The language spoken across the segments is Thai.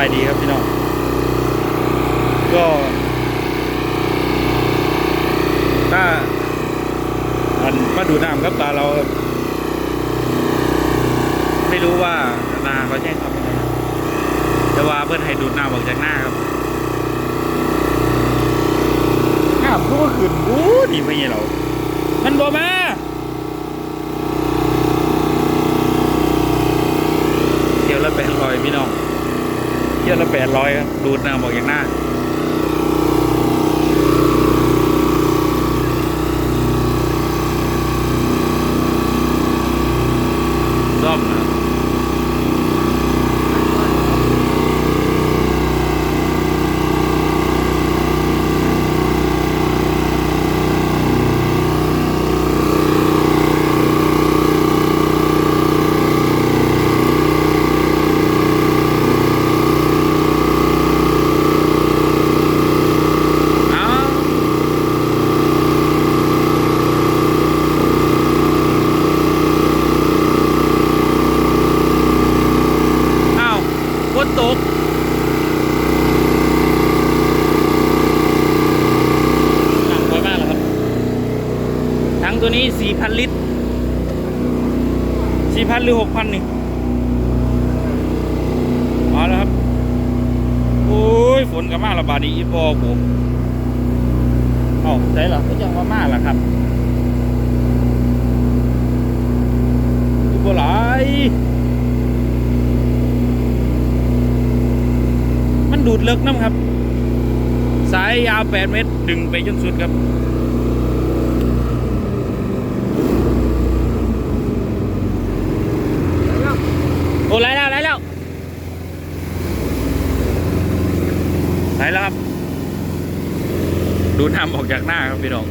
ายดีครับพี่น้อง ก็ ถ้าอันมาดูน้ำครับตาเรา ไม่รู้ว่านาเขาแจ้งทำอะไรครับแต่ว่าเพื่อนให้ดูดน้ำออกจากหน้าครับน้ำก็ว่าขึ้นบู๊ดีไปไงเรา มันบ่มาเที่ยวละแปดร้อยพี่น้อง เที่ยวละแปดร้อยครับดูดน้ำออกจางหน้า ซ่อมนะครับเอาอ้าวฝนตก หนักไว้มากเลยครับ ทั้งตัวนี้ 4,000 ลิตร 4,000หรือ6,000นี่มาแล้วครับโอ้ยฝนกับมาระบาดีอีพอผมเอ้าใช่เหรอก็ยังว่ามาล่ะครับอีบ่หลายมันดูดเลิกน้ำครับ สายยาว 8 เมตร ดึงไปจนสุดครับ โอ้ไล่แล้วไล่แล้วไล่แล้วครับ ดู น้ำออกจากหน้าครับพี่น้อง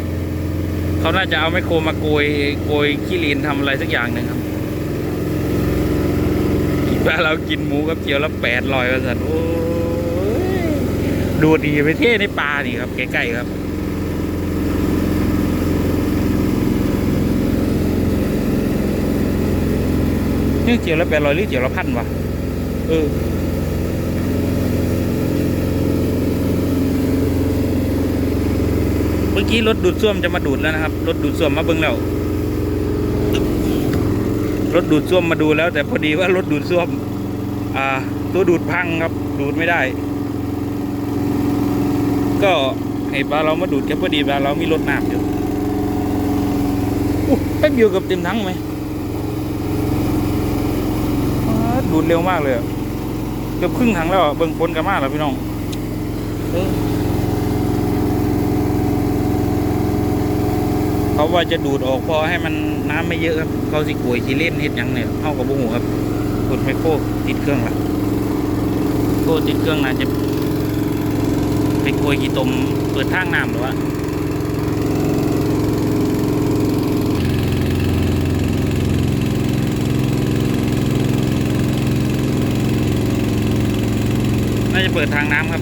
เขาน่าจะเอาไมโครมาโกยโกยขี้ลีนทำอะไรสักอย่างหนึ่งครับถ้าเรากินหมูกับเจียวแล้วแปดลอยกันสันโอ้ดูดีไปเท่ในปลานี่ครับใกล้ๆครับนี่เจียวและแปดร้อยหรือเจียวและพันวะเออ มื่อกี้รถดูดซ่วมจะมาดูดแล้วนะครับ รถดูดซ่วมมาเบิ้งแล้ว รถดูดซ่วมมาดูแล้ว แต่พอดีว่ารถดูดซ่วม อ่า ตัวดูดพังครับ ดูดไม่ได้ ก็ให้ปลาเรามาดูดแค่พอดีปลาเรามีรถน้ำอยู่แป๊บเดียวกับเต็มทั้งไหมดูดเร็วมากเลยเกือบครึ่งถังแล้วเบิ่งคนกันมากแล้วพี่น้อง เขาว่าจะดูดออกพอให้มันน้ำไม่เยอะครับ เขาสิกวยสิเล่นเฮ็ดยังเนี่ยเข้ากับบุหูครับกดไมโครติดเครื่องละโคติดเครื่องน่าจะไปกวยกี่ตมเปิดทางน้ำหรือวะน่าจะเปิดทางน้ำครับ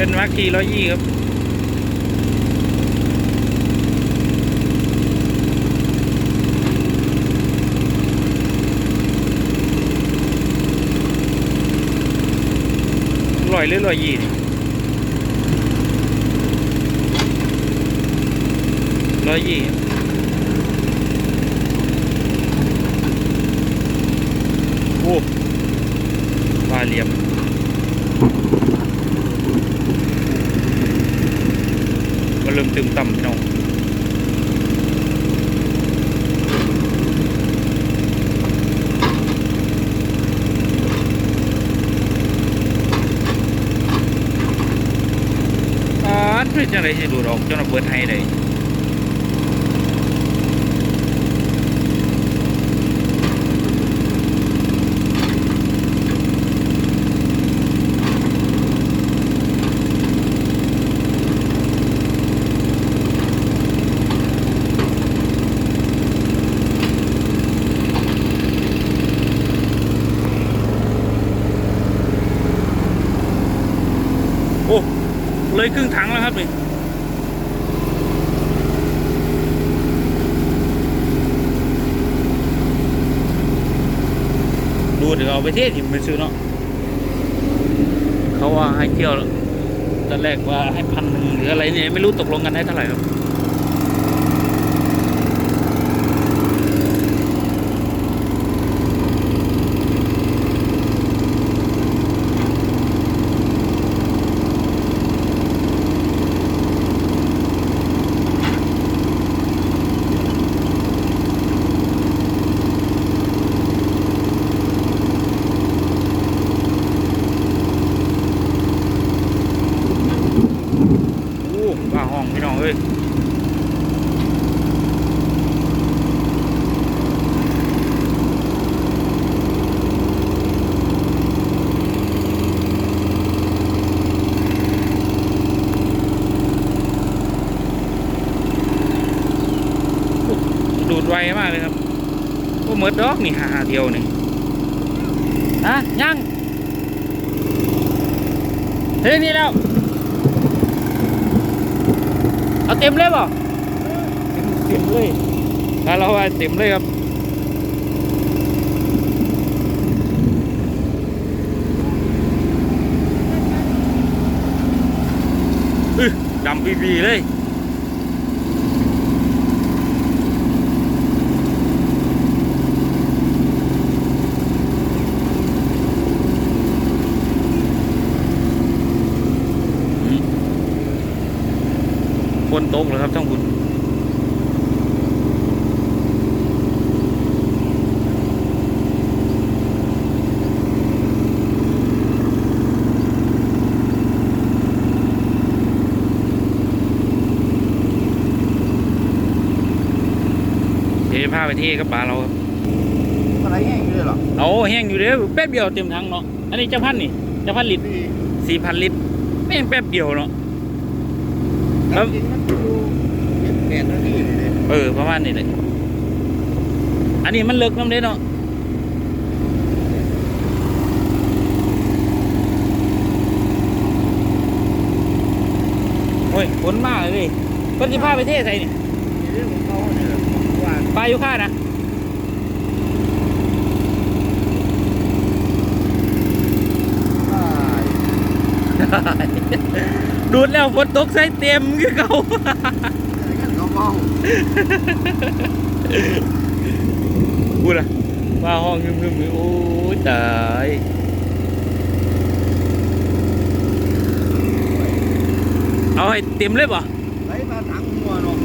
เป็นมาร์คีร้อยยี่ครับลอยหรือลอยยี่นี่ร้อยยี่โอ้ปลาเหลี่ยม ก็เริ่มตึมต่ำพี่น้องอ่าเพื่อจังไรจะดูดออกจน เลยโอ้เลยครึ่งถังแล้วครับนี่ดูเดี๋ยวเอาไปเทศถิ่มไปซื้อเนาะเขาว่าให้เที่ยวตอนแรกว่าให้พันหนึ่งหรืออะไรเนี่ยไม่รู้ตกลงกันได้เท่าไหร่ครับ โอ้ว่า ห้ยดูดไวมากเลยครับโอ้เมือดดอกนี่หาเดียวนี่ฮะยังเฮ้ยนี่แล้ว เต็มเลยบ่เต็มเลยถ้าเราว่าเต็มเลยครับอึดำปีบีเลย คนตกเลยครับทั้งคุณเดี๋ยวจะพาไปเที่กับปลาเราครับอะไรแห้งอยู่เลยเหรอเอาแห้งอยู่เด้อแป๊บเดียวเต็มถังเนาะอันนี้จะพันนี่จะพันลิตรพี่สี่พันลิตรไม่งแป๊บเดียวเนาะ ครับจริงๆมันดูเจ็ดแปดนาทีเลยเนี่ยเออประมาณนี้เลย อันนี้มันเลิกน้ำเด้เนาะโอ้ยฝนมากเลยดิเพิ่นสิพาไปเทศไทยนี่ในเรื่องของเขาเนี่ยว่าปลาอยู่ค่านะ ดูดแล้วฝนตกใส่เต็มคือเก่าเขาเมาพูดละว่าห้องงึมๆโอ้ยตายเอาให้เต็มเลยป่ะ ไหลมาถังหัวเนาะ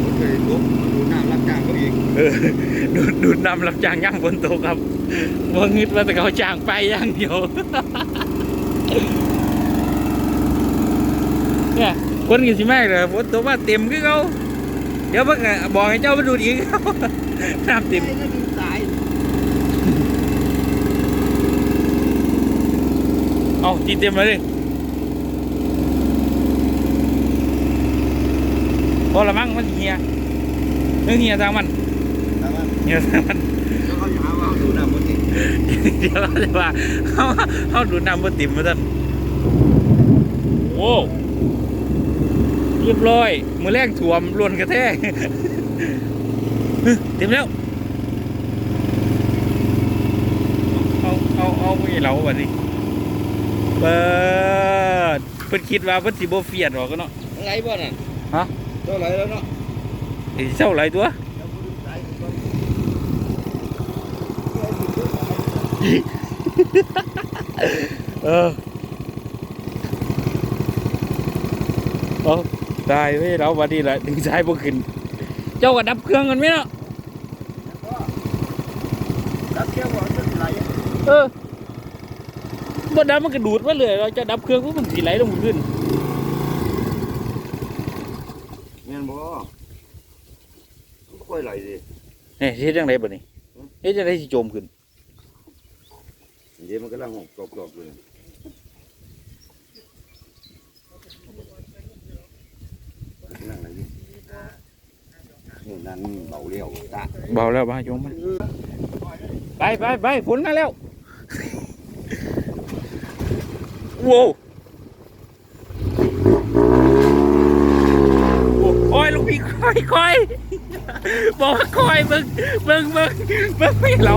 โอเคลุกมาดูน้ำรับจ้าง เออดูดูนำรับจ้างย่างบนโตครับว่างึดว่าแต่เขาจ้างไปอย่างเดียว เนี่ยคนกินสิแม่เลยฝนตกมาเต็มคือเขาเดี๋ยวเพิ่งบอกให้เจ้ามาดูดอีกน้ำเต็มเอาจีเต็มเลยพอละมั้งมันเฮียเรื่องเฮียทางมัน เฮียทางมันเดี๋ยวเขาจะหาว่าเอาดูนำมันติเดี๋ยวเราจะว่าเขาเขาดูดน้ำบนติ่มมาท่านโอ้เรียบร้อย มือแรกถ่วมล้วนกระแทกเต็มแล้ว เอาเอาเอาไปเราบัดนี้เปิดเพิ่นคิดว่าเพิ่นสิบ่เฟียดหรอก็เนาะอะไรบ่น่ะฮะเท่าไหรแล้วเนาะเจ้าไรตัว แล้วกูดูสายก่อน เออเอาตายเว้ยเราบัดนี้แหละถึงสายบ่ขึ้น เจ้าก็ดับเครื่องกันไหมเนาะรับเที่ยวก่อนจะไหลเออบ่ดับมันก็ดูดมาเลยเราจะดับเครื่องปุ๊บมันสิไหลลงขึ้นเงี้ยบ่มันค่อยไหลดินี่เฮ็ดจังไดบัดนี้เฮ็ดจังไดสิโจมขึ้น เดี๋ยวมันกำลังหกกรอบๆเลยนั่งไหนดิโน่นน้นั้นเบาเลี้ยวตาเบาแล้วบ้าโยมมาไปไปไปฝนมาแล้วโว้วโอ้ยลูกพี่คอยคอยบอกว่าคอยมึงมึงมึงมึงไม่เรา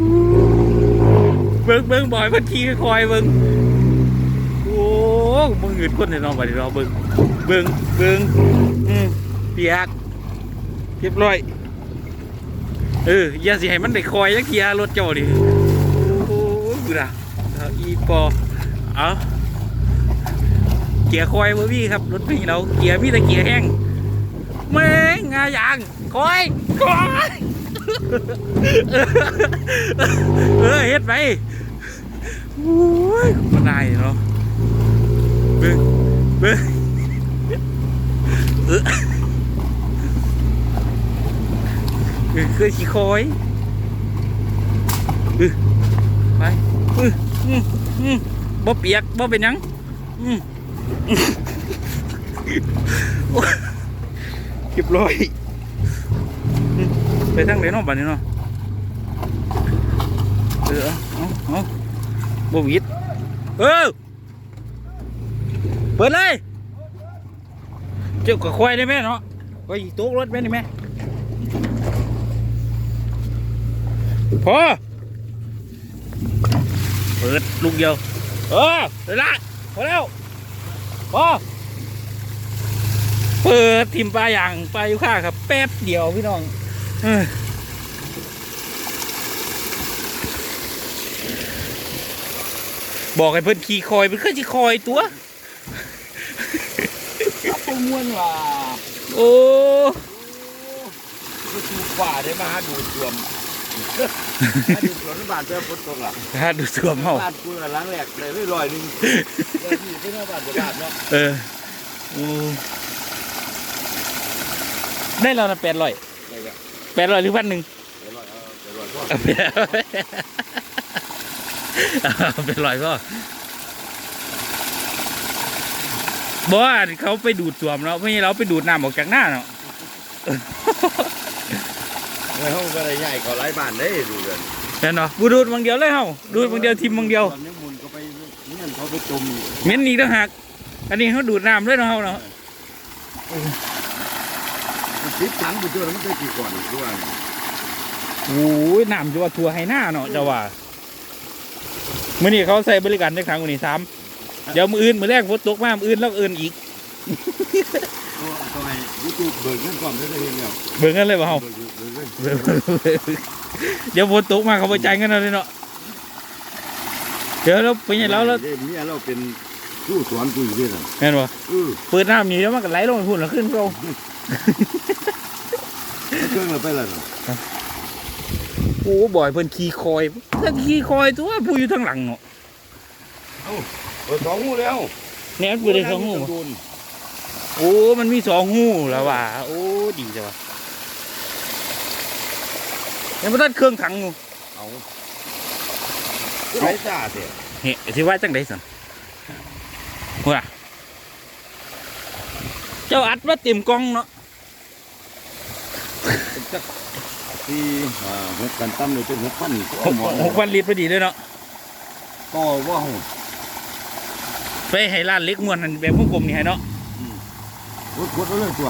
มึงมึงบ่อยมันขี่คอยมึงโอ้มึงหงึดคนในน้องไปดิเราะมึงมึงมึงอืมเปียกเรียบร้อยเอออย่าสิให้มันได้คอยยักเกียร์รถเจ้าดิโอ้ยบุระเอาอีปอเอาเกียร์คอยบ่มีครับรถพี่เราเกียร์มีแต่เกียร์แห้งแม่งงาอย่างคอยคอย เออเฮ็ดไปโอ้ยมันได้เนาะเบิ้งเบิ้งเออเออคือขี้คอยเออไปอืออืมอืมบ่เปียกบ่เป็นยังอืมอืมโอ้ยเก็บร้อย ไปทางไหนเนาะบัดนี้เนาะเออเอาเอาบวิดเออเปิดเลยเจ้าก็ควายได้ไหมเนาะไปตกรถไหมนี่แม่พอเปิดลูกเดียวเออเดี๋ยละพอแล้วพอเปิดทิมปลาอย่างปลาอยู่ข้าครับ แป๊บเดียวพี่น้อง บอกให้เพิ่นขี่คอยเพิ่นคือสิคอยตัวปูม้วนว่าโอ้ก็ถูกฝ่าได้มาหาดูดรวมหาดูดรวมบ้านเจ้าพุทธตรงล่ะถ้าดูสวมเฮาบ้านกูหลังแรกเลยไม่ลอยหนึงเลยที่ที่หน้าบ้านจะบ้านเนาะเออโอ้ได้แล้วนะแปดร้อยได้ แล้วแปดร้อยหรือพันหนึ่งไปลอยเอาไปลอยพ่อเอาไปเอาไปลอยก็บอกว่าเขาไปดูดสวมเนาะไม่ใช่เราไปดูดน้ำออกจากหน้าเนาะเออเขาก็ได้ใหญ่เขาไล่บ้านได้ดูกันเห็นเนาะบูดูดบางเดียวเลยเฮาดูดบางเดียวทิมบางเดียวตอนนี้มุนก็ไปเนี่ยเขาไปจมอยู่เหม็นอีกต่างหากอันนี้เขาดูดน้ำเลยเนาะเฮาเนาะ ติดถังอยู่ตัวแล้วมันไปกี่ก่อนด้วยโอ้ยน้ำจะว่าทัวให้หน้าเนาะจะว่ามื่อนี้เขาใส่บริการในครั้งวันนี้ซ้ำเดี๋ยวมืออื่นมือแรกฝนตกมามืออื่นแล้วก็อื่นอีกทำไมยูทูบเบิกเงินก่อนได้เลยเนี่ยเบิ่งกันเลยว่าเฮาเบิกเบิกเบิกเดี๋ยวฝนตกมาเขาไปจ่ายเงินเราเลยเนาะเดี๋ยวเราไปยังเราแล้วเมียเราเป็นผู้สอนกูอยู่ด้วยนะแม่นบ่เออเปิดน้ำนี่แล้วมันก็ไหลลงไปพุ่นแล้วขึ้นเขา เครื่องเราไปแล้วนะโอ้บ่อยเพิ่นขี่คอยเพิ่นขี่คอยตัวผู้อยู่ทางหลังเนาะเออสองหูแล้วเนี่ยมันเปิดได้สองหูบ่โอ้มันมีสองหูแล้วว่ะโอ้ดีจังวะยังบ่ทันเครื่องถังอยู่เอาไรซาเสียเฮ้สิว่าจังไดสั่นว่าเจ้าอัดมาเต็มกล่องเนาะ ที่อ่าหกกันตั้มเลยเป็นหกพันหกหกพันลิตรพอดีเลยเนาะต่อว่าหูไปให้ร้านเล็กมวนนั่นแบบพวกกลมนี่ให้เนาะกดกดเอาเลยตัว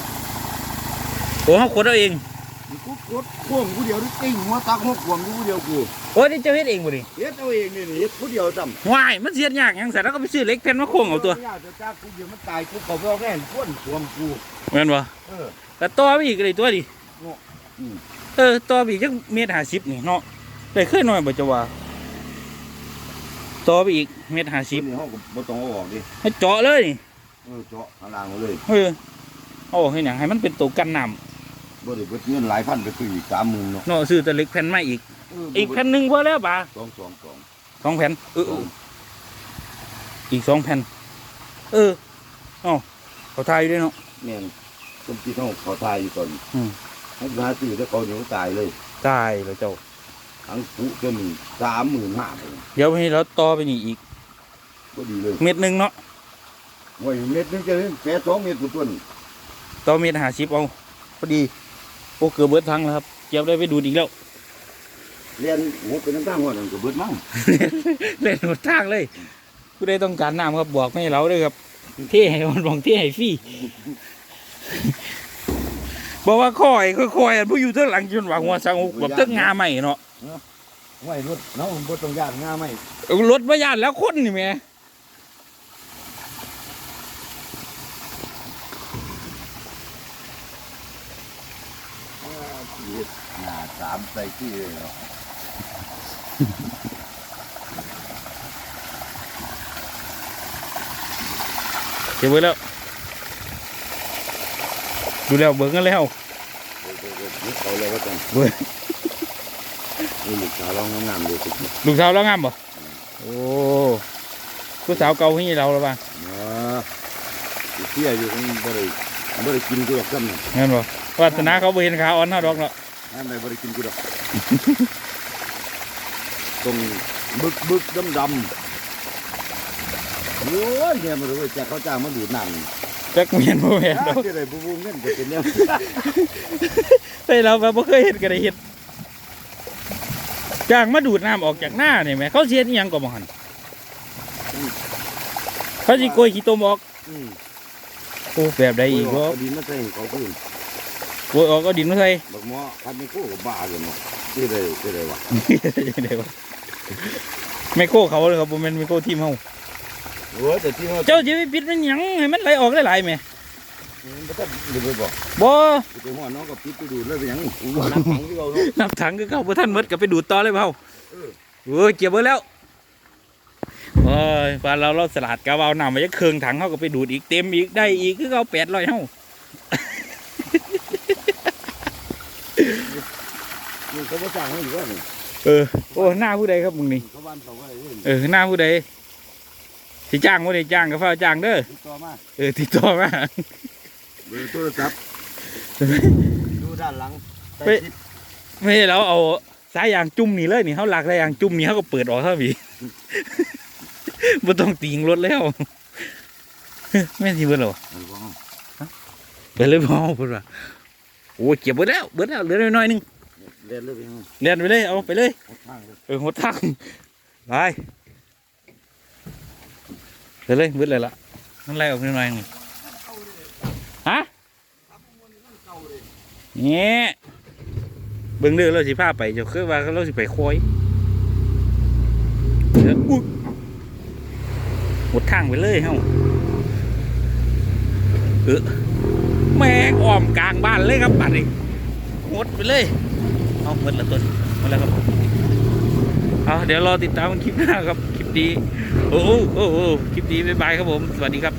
โอ้เขาขนเอาเองกดกดพ่วงกูเดียวนี่ติ้งหัวตักหัวขวมกูเดียวกูโอ้ยนี่เจ้าเฮ็ดเองบ่ดิเฮ็ดเอาเองนี่เฮ็ดกูเดียวจำว้ายมันเสียดยากหยังสันแล้วก็ไปซื้อเหล็กแผ่นมาโค้งเอาตัวญาติจ้ากูเดี๋ยวมันตายกูเขาไปเอาแน่นพ่นขวมกูแม่นบ่เออก็ต่อไปอีกเลยตัวดิ เนาะอืมเออต่อไปอีกจักเมตรห้าสิบนี่เนาะได้เคยน้อยบ่จะว่าต่อไปอีกเมตรห้าสิสิบบนี่เขาก็บ่ต้องเอาออกดิให้เจาะเลยนี่เออเจาะข้างล่างเอาเลยเออเอาออกให้หยังให้มันเป็นตัวกันน้บ่ได้เบิดเงินหลายพันไปซื้ออีกสามหมื่นเนาะำเนาะซื้อแต่เหล็กแผ่นมาอีก อีกแผ่นหนึงพอแล้วป่ะสองสองสองสองแผ่นเออเอออีกสองแผ่นเออเอ้าเขาทายอยู่ด้วยเนาะแม่นต้นที่เขาเขาตายอยู่ตอนอืม ให้หาซื้อแล้วเขาเหนียวตายเลยตายแล้วเจ้า ทั้งปุจนสามหมื่นห้าเลยเดี๋ยวให้เราต่อไปนี่อีก ก็ดีเลยเม็ดหนึงเนาะโอ้ยเม็ดนึงจะเล่นแปดสองเม็ดกูต้นตต่อเมตรหาชิปเอาพอดีโอ้เกือบเบิดทั้งแล้วครับเก็บได้ไปดูดอีกแล้วเรียนหัวเป็นน้ำตาหัวนั่นก็เบิดมั่งเล่นหมดทางเลยผู้ใดต้องการน้ำครับบอกไม่ให้เราด้วยครับเที่ให้มันบอกเที่ให้ฟรี บอกว่าคอยค่อยๆอันผู้อยู่เท่าหลังจนว่าหัวสังหุกแบบเตึกงาใหม่เนาะไว้รถเนาะบ่ต้องย่านงาไหมเอารถมาย่านแล้วคนนี่แหม่หน้าสามใส่ที่เลยเนาะเก็บไว้แล้ว ดูแล้วเบิ่งกันแล้วนี่เขาเลยว่าจังเว้ยนี่ลูกสาวเรางามๆเลยสิลูกสาวแล้วงามบ่โอ้ผู้สาวเก่าที่เราแล้วบ้างเนาะเที่ยอยู่ของบ่ได้บ่ได้กินกูดอกซ้ำนี่งั้นบ่วาสนาเขาบ่เห็นขาอ่อนเท่าดอกเนาะนั่นได้บ่ได้กินกูดอกตรงบึกบึกดำดำโอ้ยเนี่ยมันเลยจากเขาจ้างมาดูดน้ำ จักเมียนบ่แม่นดอกจะได้บูบูเงินก็เป็นเนี่ยแต่เราแบบบ่เคยเห็นก็ได้เห็นจ้างมาดูดน้ำออกจากหน้านี่แหมเขาเสียอีหยังก็บ่หันเขาสิโกยขี้ตมออกอืมโอ้แบบใดอีกบ่เอาดินมาใส่ให้เขาพื้นโกยออกเอาดินมาใส่บักหมอพันไม่กู้กับบ้าเลยเนาะที่ได้ที่ได้วะยังไงวะไมโครเขาเลยครับบ่แม่นไมโครทีมเฮา โอ้ยแต่ที่เขาเจ้าสิไปปิดมันหยังให้มันไหลออกหลายๆแหมไม่ต้องเดี๋ยวไปบอกบ่ไปหัวน้องก็ปิดไปดูดเลยไปหยังอู้น้ำของที่เราเนาะนับถังคือเก่าบ่ทันหมดก็ไปดูดต่อเลยเฮาเออโอ้ยเก็บไว้แล้วโอ้ยปานเราเราสลัดกะเอาน้ำมาจักเครื่องถังเฮาก็ไปดูดอีกเต็มอีกได้อีกคือเอา800เฮานี่เขาบ่จ้างให้อยู่ว่านี่เออโอ้หน้าผู้ใดครับมึงนี่เขาบ้านเขาว่าอะไรเว้ยเออหน้าผู้ใด สิจ้างบ่ได้จ้างก็ฟ้าวจ้างเด้อติดต่อมาเออติดต่อมาเบอร์โทรศัพท์ดูด้านหลังใต้ไปคลิปไม่ใช่เราเอาสายยางจุ่มนี่เลยนี่เขาหลักสายยางจุ่มนี่เขาก็เปิดออกเท่าพี่ บ่ต้องตีงรถแล้ว แม่นสิเบิดเหรอมันว่าเปิดเลยพ่อเพิ่นว่าโอ้ยเก็บเบิดแล้วเบิดแล้วเหลือน้อยๆหนึงเรียนเลยไปหยังเลียนไปเลยเอาไปเลยเอาทางเลย เออหดทางไป ไปเลยเบิดเลยละนั่นไล่ออกน้อยๆหนึงฮะเนี่ยเบิ่งเด้อเราสิพาไปเจ้าคือว่าเราสิไปคอยอุ้ยหมดทางไปเลยเฮ้าเออแม่งอ้อมกลางบ้านเลยครับบัดนี้หมดไปเลยเอาหมดละต้นหมดแล้วครับเอาเดี๋ยวรอติดตามคลิปหน้าครับคลิปดี โอ้โหโอ้คลิปนี้บ๊ายบายครับผม สวัสดีครับ